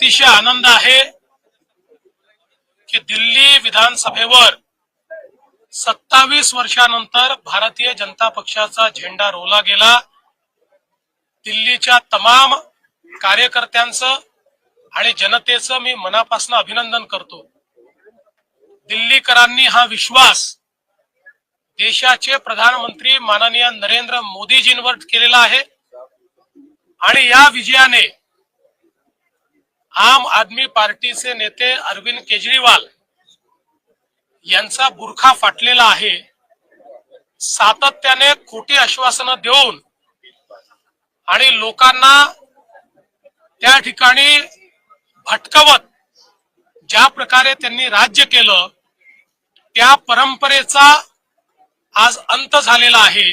अतिशय आनंद आहे की दिल्ली विधानसभेवर सत्तावीस वर्षानंतर भारतीय जनता पक्षाचा झेंडा रोवला गेला. दिल्लीच्या तमाम कार्यकर्त्यांचं आणि जनतेचं मी मनापासून अभिनंदन करतो. दिल्लीकरांनी हा विश्वास देशाचे प्रधानमंत्री माननीय नरेंद्र मोदीजींवर केलेला आहे. आणि या विजयाने आम आदमी पार्टीचे नेते अरविंद केजरीवाल यांचा बुरखा फाटलेला आहे. सातत्याने खोटी आश्वासनं देऊन आणि लोकांना त्या ठिकाणी भटकवत ज्या प्रकारे त्यांनी राज्य केलं त्या परंपरेचा आज अंत झालेला आहे.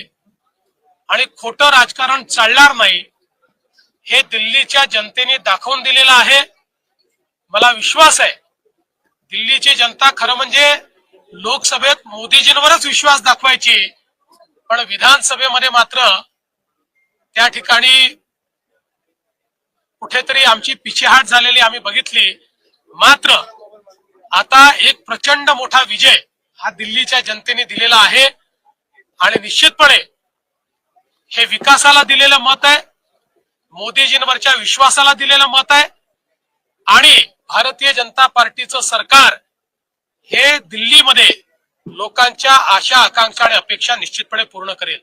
आणि खोटं राजकारण चालणार नाही. हे दिल्लीच्या जनतेने दाखवून दिलेलं आहे. मला विश्वास आहे. दिल्लीची जनता खरं म्हणजे लोकसभेत मोदीजींवरच विश्वास दाखवायची. पण विधानसभेमध्ये मात्र त्या ठिकाणी कुठेतरी आमची पिछेहाट झालेली आम्ही बघितली. मात्र आता एक प्रचंड मोठा विजय हा दिल्लीच्या जनतेने दिलेला आहे. आणि निश्चितपणे हे विकासाला दिलेलं मत आहे. मोदीजींवरच्या विश्वासाला दिलेलं मत आहे. आणि भारतीय जनता पार्टीचं सरकार हे दिल्लीमध्ये लोकांच्या आशा आकांक्षा आणि अपेक्षा निश्चितपणे पूर्ण करेल.